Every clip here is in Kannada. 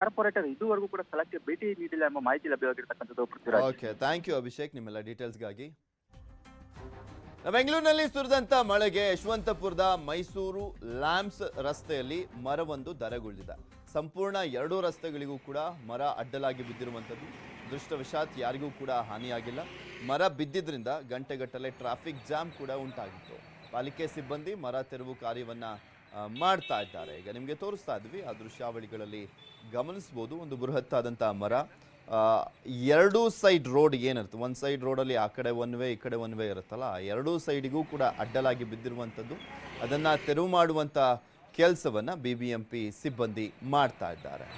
ಕಾರ್ಪೊರೇಟರ್ ಇದುವರೆಗೂ ಕೂಡ ಸ್ಥಳಕ್ಕೆ ಭೇಟಿ ನೀಡಿಲ್ಲ ಎಂಬ ಮಾಹಿತಿ ಲಭ್ಯವಾಗಿರ್ತಕ್ಕಂಥದ್ದು Prithviraj. Okay thank you Abhishek, ನಿಮ್ಮೆಲ್ಲ ಡೀಟೇಲ್ಸ್ಗಾಗಿ ಬೆಂಗಳೂರಿನಲ್ಲಿ ಸುರಿದಂತ ಮಳೆಗೆ ಯಶವಂತಪುರದ ಮೈಸೂರು ಲ್ಯಾಂಪ್ಸ್ ರಸ್ತೆಯಲ್ಲಿ ಮರವೊಂದು ಧರೆಗುಳಿದಿದೆ. ಸಂಪೂರ್ಣ ಎರಡೂ ರಸ್ತೆಗಳಿಗೂ ಕೂಡ ಮರ ಅಡ್ಡಲಾಗಿ ಬಿದ್ದಿರುವಂಥದ್ದು. ದೃಷ್ಟವಶಾತ್ ಯಾರಿಗೂ ಕೂಡ ಹಾನಿಯಾಗಿಲ್ಲ. ಮರ ಬಿದ್ದಿದ್ರಿಂದ ಗಂಟೆಗಟ್ಟಲೆ ಟ್ರಾಫಿಕ್ ಜಾಮ್ ಕೂಡ ಉಂಟಾಗಿತ್ತು. ಪಾಲಿಕೆ ಸಿಬ್ಬಂದಿ ಮರ ತೆರವು ಕಾರ್ಯವನ್ನ ಮಾಡ್ತಾ ಇದ್ದಾರೆ. ಈಗ ನಿಮಗೆ ತೋರಿಸ್ತಾ ಇದ್ವಿ, ಆ ದೃಶ್ಯಾವಳಿಗಳಲ್ಲಿ ಗಮನಿಸ್ಬೋದು. ಒಂದು ಬೃಹತ್ತಾದಂಥ ಮರ. ಎರಡೂ ಸೈಡ್ ರೋಡ್ ಏನಿರುತ್ತೆ? ಒಂದು ಸೈಡ್ ರೋಡಲ್ಲಿ ಆ ಕಡೆ ಒನ್ ವೇ ಈ ಕಡೆ ಒನ್ ವೇ ಇರುತ್ತಲ್ಲ? ಎರಡೂ ಸೈಡಿಗೂ ಕೂಡ ಅಡ್ಡಲಾಗಿ ಬಿದ್ದಿರುವಂಥದ್ದು. ಅದನ್ನು ತೆರವು ಮಾಡುವಂಥ ಕೆಲಸವನ್ನು ಬಿ ಬಿ ಎಂ ಸಿಬ್ಬಂದಿ ಮಾಡ್ತಾ ಇದ್ದಾರೆ.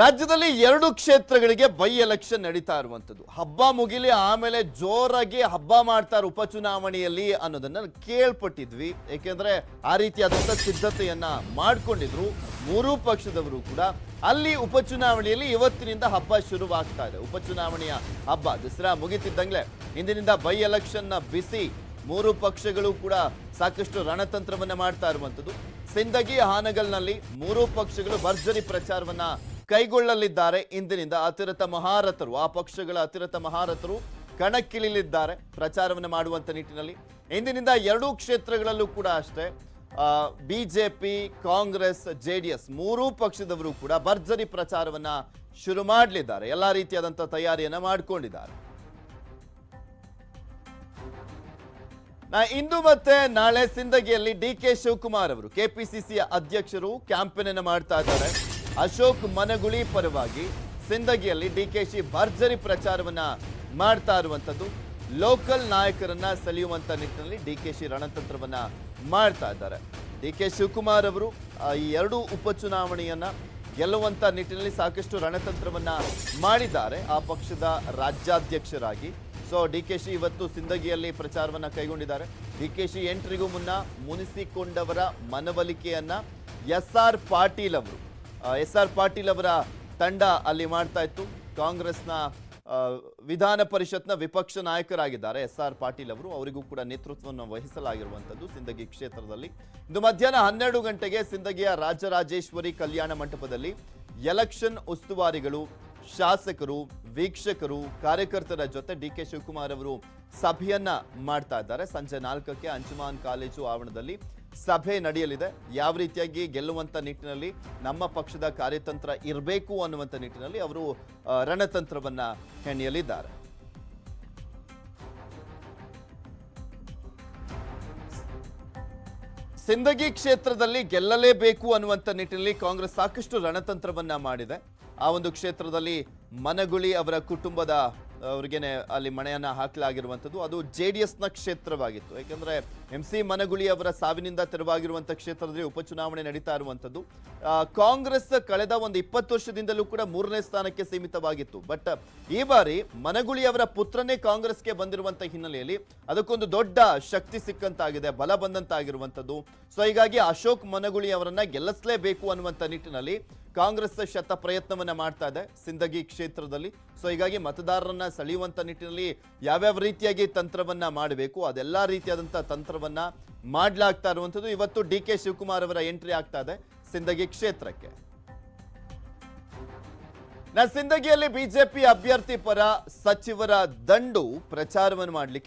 ರಾಜ್ಯದಲ್ಲಿ ಎರಡು ಕ್ಷೇತ್ರಗಳಿಗೆ ಬೈ ಎಲೆಕ್ಷನ್ ನಡೀತಾ ಇರುವಂಥದ್ದು. ಹಬ್ಬ ಮುಗಿಲಿ ಆಮೇಲೆ ಜೋರಾಗಿ ಹಬ್ಬ ಮಾಡ್ತಾರೆ ಉಪಚುನಾವಣೆಯಲ್ಲಿ ಅನ್ನೋದನ್ನ ಕೇಳ್ಪಟ್ಟಿದ್ವಿ. ಏಕೆಂದ್ರೆ ಆ ರೀತಿಯಾದಂಥ ಸಿದ್ಧತೆಯನ್ನ ಮಾಡ್ಕೊಂಡಿದ್ರು. ಮೂರೂ ಪಕ್ಷದವರು ಕೂಡ ಅಲ್ಲಿ ಉಪಚುನಾವಣೆಯಲ್ಲಿ ಇವತ್ತಿನಿಂದ ಹಬ್ಬ ಶುರುವಾಗ್ತಾ ಇದೆ. ಉಪಚುನಾವಣೆಯ ಹಬ್ಬ ದಸರಾ ಮುಗಿತಿದ್ದಂಗ್ಲೆ ಇಂದಿನಿಂದ ಬೈ ಎಲೆಕ್ಷನ್ನ ಬಿಸಿ ಮೂರು ಪಕ್ಷಗಳು ಕೂಡ ಸಾಕಷ್ಟು ರಣತಂತ್ರವನ್ನ ಮಾಡ್ತಾ ಇರುವಂಥದ್ದು. ಸಿಂದಗಿ, ಹಾನಗಲ್ನಲ್ಲಿ ಮೂರು ಪಕ್ಷಗಳು ಭರ್ಜರಿ ಪ್ರಚಾರವನ್ನ ಕೈಗೊಳ್ಳಲಿದ್ದಾರೆ. ಇಂದಿನಿಂದ ಅತಿರತ ಮಹಾರಥರು, ಆ ಪಕ್ಷಗಳ ಅತಿರತ ಮಹಾರಥರು ಕಣಕ್ಕಿಳಿಯಲಿದ್ದಾರೆ ಪ್ರಚಾರವನ್ನು ಮಾಡುವಂತ ನಿಟ್ಟಿನಲ್ಲಿ. ಇಂದಿನಿಂದ ಎರಡೂ ಕ್ಷೇತ್ರಗಳಲ್ಲೂ ಕೂಡ ಅಷ್ಟೇ BJP, Congress J D S ಮೂರೂ ಪಕ್ಷದವರು ಕೂಡ ಭರ್ಜರಿ ಪ್ರಚಾರವನ್ನ ಶುರು ಮಾಡಲಿದ್ದಾರೆ. ಎಲ್ಲ ರೀತಿಯಾದಂಥ ತಯಾರಿಯನ್ನ ಮಾಡಿಕೊಂಡಿದ್ದಾರೆ. ನಾ ಇಂದು ಮತ್ತೆ ನಾಳೆ ಸಿಂದಗಿಯಲ್ಲಿ ಡಿ ಕೆ ಶಿವಕುಮಾರ್ ಅವರು ಕೆಪಿಸಿಸಿ ಅಧ್ಯಕ್ಷರು ಕ್ಯಾಂಪೇನ್ ಮಾಡ್ತಾ ಇದ್ದಾರೆ. ಅಶೋಕ್ ಮನಗುಳಿ ಪರವಾಗಿ ಸಿಂದಗಿಯಲ್ಲಿ ಡಿ ಕೆ ಶಿ ಭರ್ಜರಿ ಪ್ರಚಾರವನ್ನ ಮಾಡ್ತಾ ಇರುವಂತದ್ದು. ಲೋಕಲ್ ನಾಯಕರನ್ನ ಸೆಳೆಯುವಂತ ನಿಟ್ಟಿನಲ್ಲಿ ಡಿ ಕೆ ಶಿ ರಣತಂತ್ರವನ್ನ ಮಾಡ್ತಾ ಇದ್ದಾರೆ. ಡಿ ಕೆ ಶಿವಕುಮಾರ್ ಅವರು ಈ ಎರಡು ಉಪಚುನಾವಣೆಯನ್ನ ಗೆಲ್ಲುವಂತ ನಿಟ್ಟಿನಲ್ಲಿ ಸಾಕಷ್ಟು ರಣತಂತ್ರವನ್ನ ಮಾಡಿದ್ದಾರೆ. ಆ ಪಕ್ಷದ ರಾಜ್ಯಾಧ್ಯಕ್ಷರಾಗಿ. ಸೊ ಡಿ ಕೆ ಶಿ ಇವತ್ತು ಸಿಂದಗಿಯಲ್ಲಿ ಪ್ರಚಾರವನ್ನ ಕೈಗೊಂಡಿದ್ದಾರೆ. ಡಿ ಕೆ ಶಿ ಎಂಟ್ರಿಗೂ ಮುನ್ನ ಮುನಿಸಿಕೊಂಡವರ ಮನವೊಲಿಕೆಯನ್ನ ಎಸ್ ಆರ್ ಪಾಟೀಲ್ ಅವರು ಎಸ್ ಆರ್ ಪಾಟೀಲ್ ಅವರ ತಂಡ ಅಲ್ಲಿ ಮಾಡ್ತಾ ಇತ್ತು. ಕಾಂಗ್ರೆಸ್ನ ವಿಧಾನ ಪರಿಷತ್ನ ವಿಪಕ್ಷ ನಾಯಕರಾಗಿದ್ದಾರೆ ಎಸ್ ಆರ್ ಪಾಟೀಲ್ ಅವರು. ಅವರಿಗೂ ಕೂಡ ನೇತೃತ್ವವನ್ನು ವಹಿಸಲಾಗಿರುವಂಥದ್ದು ಸಿಂದಗಿ ಕ್ಷೇತ್ರದಲ್ಲಿ. ಇಂದು ಮಧ್ಯಾಹ್ನ ಹನ್ನೆರಡು ಗಂಟೆಗೆ ಸಿಂದಗಿಯ ರಾಜರಾಜೇಶ್ವರಿ ಕಲ್ಯಾಣ ಮಂಟಪದಲ್ಲಿ ಎಲೆಕ್ಷನ್ ಉಸ್ತುವಾರಿಗಳು, ಶಾಸಕರು, ವೀಕ್ಷಕರು, ಕಾರ್ಯಕರ್ತರ ಜೊತೆ ಡಿ ಕೆ ಶಿವಕುಮಾರ್ ಅವರು ಸಭೆಯನ್ನ ಮಾಡ್ತಾ ಇದ್ದಾರೆ. ಸಂಜೆ ನಾಲ್ಕಕ್ಕೆ ಅಂಜುಮಾನ್ ಕಾಲೇಜು ಆವರಣದಲ್ಲಿ ಸಭೆ ನಡೆಯಲಿದೆ. ಯಾವ ರೀತಿಯಾಗಿ ಗೆಲ್ಲುವಂಥ ನಿಟ್ಟಿನಲ್ಲಿ ನಮ್ಮ ಪಕ್ಷದ ಕಾರ್ಯತಂತ್ರ ಇರಬೇಕು ಅನ್ನುವಂಥ ನಿಟ್ಟಿನಲ್ಲಿ ಅವರು ರಣತಂತ್ರವನ್ನು ಹೆಣೆಯಲಿದ್ದಾರೆ. ಸಿಂದಗಿ ಕ್ಷೇತ್ರದಲ್ಲಿ ಗೆಲ್ಲಲೇಬೇಕು ಅನ್ನುವಂಥ ನಿಟ್ಟಿನಲ್ಲಿ ಕಾಂಗ್ರೆಸ್ ಸಾಕಷ್ಟು ರಣತಂತ್ರವನ್ನ ಮಾಡಿದೆ. ಆ ಒಂದು ಕ್ಷೇತ್ರದಲ್ಲಿ ಮನಗುಳಿ ಅವರ ಕುಟುಂಬದ ಅವರಿಗೇನೆ ಅಲ್ಲಿ ಮನೆಯನ್ನ ಹಾಕಲಾಗಿರುವಂಥದ್ದು. ಅದು ಜೆ ಡಿ ಎಸ್ನ ಕ್ಷೇತ್ರವಾಗಿತ್ತು. ಯಾಕಂದ್ರೆ ಎಂ ಸಿ ಮನಗುಳಿ ಅವರ ಸಾವಿನಿಂದ ತೆರವಾಗಿರುವಂಥ ಕ್ಷೇತ್ರದಲ್ಲಿ ಉಪಚುನಾವಣೆ ನಡೀತಾ ಇರುವಂಥದ್ದು. ಕಾಂಗ್ರೆಸ್ ಕಳೆದ ಒಂದು ಇಪ್ಪತ್ತು ವರ್ಷದಿಂದಲೂ ಕೂಡ ಮೂರನೇ ಸ್ಥಾನಕ್ಕೆ ಸೀಮಿತವಾಗಿತ್ತು. ಬಟ್, ಈ ಬಾರಿ ಮನಗುಳಿ ಅವರ ಪುತ್ರನೇ ಕಾಂಗ್ರೆಸ್ಗೆ ಬಂದಿರುವಂತ ಹಿನ್ನೆಲೆಯಲ್ಲಿ ಅದಕ್ಕೊಂದು ದೊಡ್ಡ ಶಕ್ತಿ ಸಿಕ್ಕಂತಾಗಿದೆ, ಬಲ ಬಂದಂತಾಗಿರುವಂಥದ್ದು. ಸೊ, ಹೀಗಾಗಿ ಅಶೋಕ್ ಮನಗುಳಿ ಅವರನ್ನ ಗೆಲ್ಲಿಸಲೇಬೇಕು ಅನ್ನುವಂಥ ನಿಟ್ಟಿನಲ್ಲಿ ಕಾಂಗ್ರೆಸ್ ಶತ ಪ್ರಯತ್ನವನ್ನ ಮಾಡ್ತಾ ಇದೆ ಸಿಂದಗಿ ಕ್ಷೇತ್ರದಲ್ಲಿ. ಸೊ ಹೀಗಾಗಿ ಮತದಾರರನ್ನ ಸೆಳೆಯುವಂತ ನಿಟ್ಟಿನಲ್ಲಿ ಯಾವ್ಯಾವ ರೀತಿಯಾಗಿ ತಂತ್ರವನ್ನ ಮಾಡಬೇಕು, ಅದೆಲ್ಲ ರೀತಿಯಾದಂತಹ ತಂತ್ರವನ್ನ ಮಾಡ್ಲಾಗ್ತಾ ಇರುವಂಥದ್ದು ಇವತ್ತು ಡಿ ಕೆ ಶಿವಕುಮಾರ್ ಅವರ ಎಂಟ್ರಿ ಆಗ್ತಾ ಇದೆ ಸಿಂದಗಿ ಕ್ಷೇತ್ರಕ್ಕೆ. ನಾ ಸಿಂದಗಿಯಲ್ಲಿ ಬಿಜೆಪಿ ಅಭ್ಯರ್ಥಿ ಪರ ಸಚಿವರ ದಂಡು ಪ್ರಚಾರವನ್ನು ಮಾಡಲಿಕ್ಕೆ